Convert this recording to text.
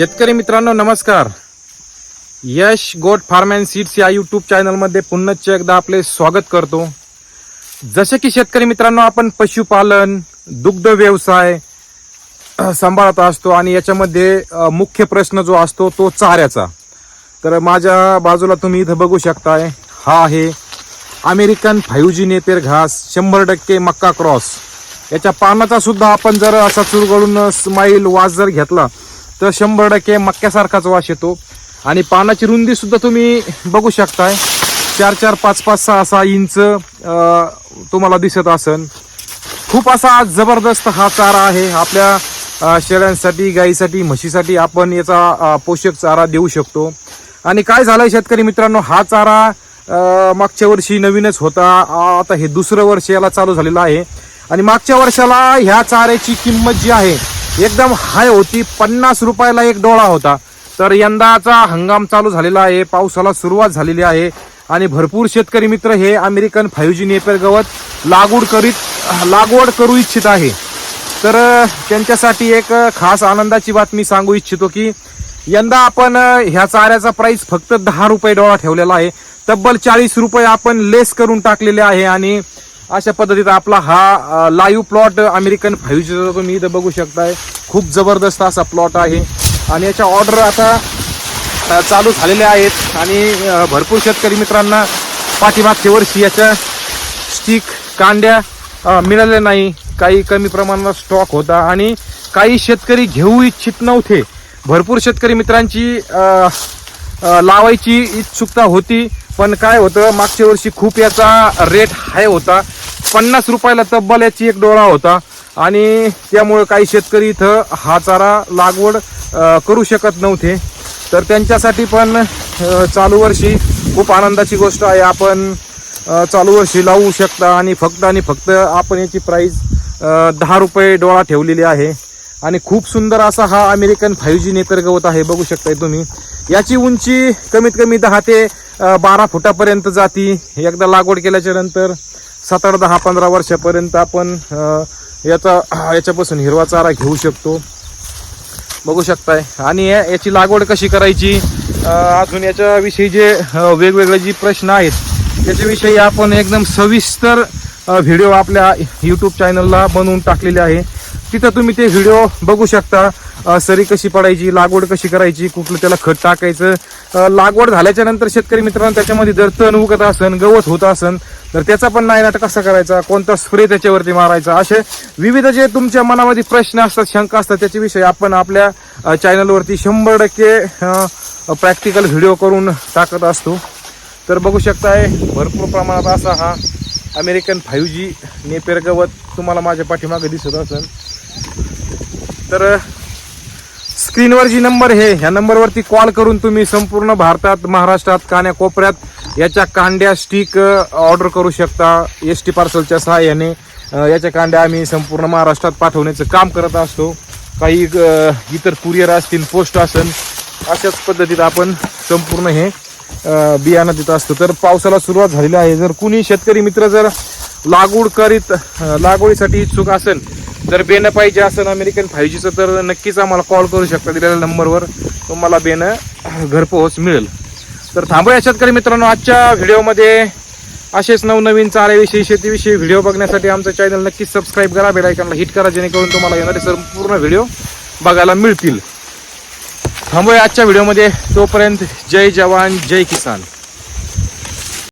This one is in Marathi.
शेतकरी मित्रांनो नमस्कार. Yash goat farm and seeds या यूट्यूब चॅनलमध्ये पुन्हा एकदा आपले स्वागत करतो. जसे की शेतकरी मित्रांनो आपण पशुपालन दुग्ध व्यवसाय सांभाळत असतो आणि याच्यामध्ये मुख्य प्रश्न जो असतो तो चाऱ्याचा. तर माझ्या बाजूला तुम्ही इथं बघू शकताय हा आहे अमेरिकन फाईव्ह जी नेपेर घास शंभर टक्के मक्का क्रॉस. याच्या पानाचा सुद्धा आपण जर असा चुरगळून स्माईल वास जर घेतला तर शंभर टक्के मक्क्यासारखाच वास येतो. आणि पानाची रुंदी सुद्धा तुम्ही बघू शकताय. चार चार पाच पाच सहा सहा इंच तुम्हाला दिसत असन. खूप असा जबरदस्त हा चारा आहे. आपल्या शेळ्यांसाठी गाईसाठी म्हशीसाठी आपण याचा पोषक चारा देऊ शकतो. आणि काय झालंय शेतकरी मित्रांनो हा चारा मागच्या वर्षी नवीनच होता. आता हे दुसरं वर्ष याला चालू झालेलं आहे. आणि मागच्या वर्षाला ह्या चाऱ्याची किंमत जी आहे एकदम हाय होती. पन्नास रुपयाला एक डोळा होता. तर यंदाचा हंगाम चालू झालेला आहे. पावसाला सुरुवात झालेली आहे. आणि भरपूर शेतकरी मित्र हे अमेरिकन फाईव्ह जी नेपर गवत लागवड करीत लागवड करू इच्छित आहे. तर त्यांच्यासाठी एक खास आनंदाची बातमी सांगू इच्छितो की यंदा आपण ह्या चाऱ्याचा प्राइस फक्त दहा रुपये डोळा ठेवलेला आहे. तब्बल चाळीस रुपये आपण लेस करून टाकलेले आहे. आणि अशा पद्धतीचा आपला हा लाईव्ह प्लॉट अमेरिकन फाईव्ह जीचा तुम्ही इथं बघू शकताय. खूप जबरदस्त असा प्लॉट आहे. आणि याच्या ऑर्डर आता चालू झालेल्या आहेत. आणि भरपूर शेतकरी मित्रांना पाठीमागच्या वर्षी याच्या स्टिक कांड्या मिळाल्या नाही. काही कमी प्रमाणात स्टॉक होता. आणि काही शेतकरी घेऊ इच्छित नव्हते. भरपूर शेतकरी मित्रांची लावायची इच्छुकता होती. पण काय होतं मागच्या वर्षी खूप याचा रेट हाय होता. पन्नास रुपयाला तब्बल याची एक डोळा होता. आणि त्यामुळं काही शेतकरी इथं हा चारा लागवड करू शकत नव्हते. तर त्यांच्यासाठी पण चालू वर्षी खूप आनंदाची गोष्ट आहे. आपण चालू वर्षी लावू शकता आणि फक्त आणि फक्त आपण याची प्राईज दहा रुपये डोळा ठेवलेली आहे. आणि खूप सुंदर असा हा अमेरिकन फाईव्ह जी नेतर गवत आहे. बघू शकताय तुम्ही. याची उंची कमीत कमी दहा ते बारा फुटापर्यंत जाती. एकदा लागवड केल्याच्यानंतर सात आठ दहा पंधरा वर्षापर्यंत आपण याचा याच्यापासून हिरवा चारा घेऊ शकतो. बघू शकताय. आणि याची लागवड कशी करायची? अजून याच्याविषयी जे वेगवेगळे जे प्रश्न आहेत त्याच्याविषयी आपण एकदम सविस्तर व्हिडिओ आपल्या यूट्यूब चॅनलला बनवून टाकलेले आहे. तिथं तुम्ही ते व्हिडिओ बघू शकता. सरी कशी पडायची लागवड कशी करायची कुठलं त्याला खत टाकायचं लागवड झाल्याच्यानंतर शेतकरी मित्रांनो त्याच्यामध्ये जर तण उगत असन गवत होत असन तर त्याचा पण नायनाट कसा करायचा कोणता स्प्रे त्याच्यावरती मारायचा असे विविध जे तुमच्या मनामध्ये प्रश्न असतात शंका असतात त्याच्याविषयी आपण आपल्या चॅनलवरती शंभर टक्के प्रॅक्टिकल व्हिडिओ करून टाकत असतो. तर बघू शकताय भरपूर प्रमाणात असा हा अमेरिकन फाईव्ह जी नेपेर गवत तुम्हाला माझ्या पाठीमागे दिसत असेल तर स्क्रीनवर जी नंबर आहे ह्या नंबरवरती कॉल करून तुम्ही संपूर्ण भारतात महाराष्ट्रात कान्याकोपऱ्यात याच्या कांड्या स्टिक ऑर्डर करू शकता. एस टी पार्सलच्या सहाय्याने याच्या कांड्या आम्ही संपूर्ण महाराष्ट्रात पाठवण्याचं काम करत असतो. काही इतर कुरिअर असतील पोस्ट असेल अशाच पद्धतीत आपण संपूर्ण हे बियाणं देत असतो. तर पावसाला सुरुवात झालेली आहे. जर कुणी शेतकरी मित्र जर लागवड करीत लागवडीसाठी इच्छुक असेल जर बेनं पाहिजे असेल अमेरिकन फाईव्ह जीचं तर नक्कीच आम्हाला कॉल करू शकता दिलेल्या नंबरवर. तुम्हाला बेनं घरपोहोच मिळेल. तर थांबूया शेतकरी मित्रांनो आजच्या व्हिडिओमध्ये असेच नवनवीन चाऱ्याविषयी शेतीविषयी व्हिडिओ बघण्यासाठी आमचं चॅनल नक्कीच सबस्क्राईब करा बेलायकनला हिट करा जेणेकरून तुम्हाला येणारे संपूर्ण व्हिडिओ बघायला मिळतील. थांबूया आजच्या व्हिडिओमध्ये. तोपर्यंत जय जवान जय किसान.